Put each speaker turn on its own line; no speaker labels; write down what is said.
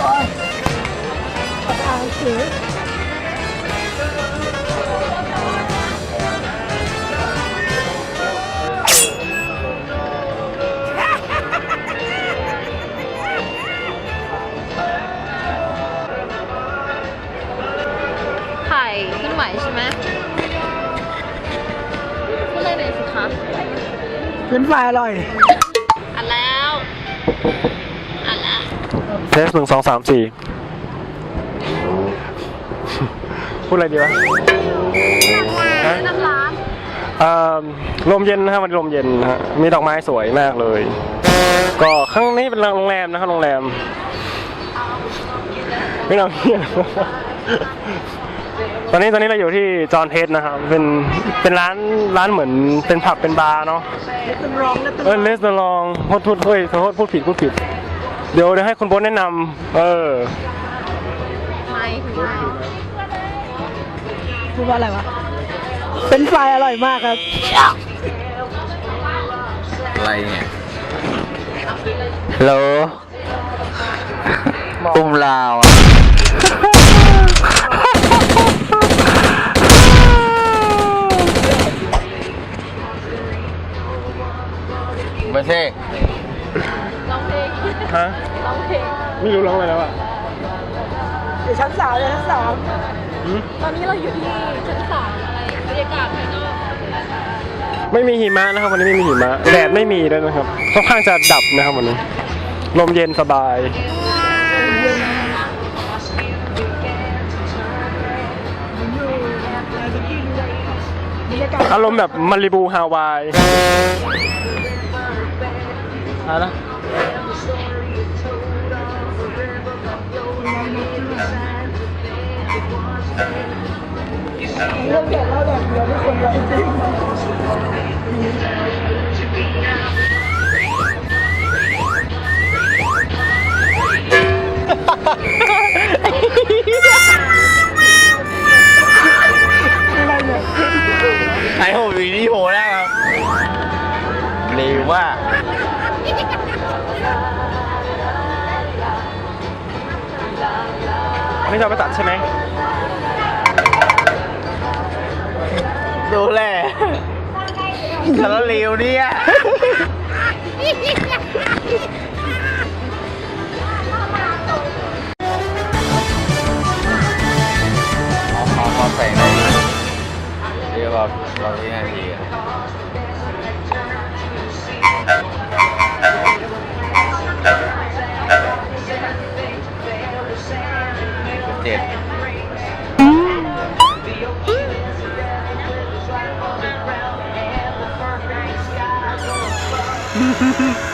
โอ้ยทางถือ
ไข่ขึ้นไหวใช่ไหมพูด
เลยเลสิคะ เป็นไฟอร่อย
อันแล้ว
ทสหนึ่งสองสามสี่พูดอะไรดีวะฮะ
น้ำร้าน
เอ่อลมเย็นนะครับวันนี้ลมเย็นนะฮะมีดอกไม้สวยมากเลย ก็ข้างนี้เป็นโรงแรมนะครับโรงแรมไม่เอาเฮียตอนนี้ตอนนี้เราอยู่ที่จอห์นเทสนะครับ เป็นเป็นร้านร้านเหมือนเป็นผับเป็นบาร์เนาะ
เป็นรองแล้วเป็น
เออเลสลองพูดพูดเฮ้ยขอโทษพูดผิดพูดผิด เดี๋ยวเดี๋ยวให้คุณโบทแนะนำเออ
ไม่ไม่
พูดว่าอะไรวะ เป็นไฟอร่อยมากครับ
อะไรเนี่ยฮัลโหลอุ้มลาวอะไม่ใช่
ร้องเพลง
ฮะ
ร้องเพลง
ไม่รู้ร้องอะไรแล้วอะ
อยู่ชั้นสามเลยชั้นสาม
หืม
ตอนนี้เราอยู่ที่ชั้นสามอะไรบรรยากาศภายนอก
ไม่มีหิมะนะครับวันนี้ไม่มีหิมะแดดไม่มีด้วยนะครับค่อนข้างจะดับนะครับวันนี้ ลมเย็นสบาย
บรรยากาศ
อารมณ์แบบมาริบูฮาวายอะไรนะ
เรื่องแก่เล่าแดดเดียวไม่คนเราจริง
ไอโหวีดีโอได้ครับเร็วว่า
นนี้จะเอาไปตัดใช่ไหม
ดูแลสารเลวเนี่ยเอาเอาเอาใส่ในเรียกว่าเราที่นาที ด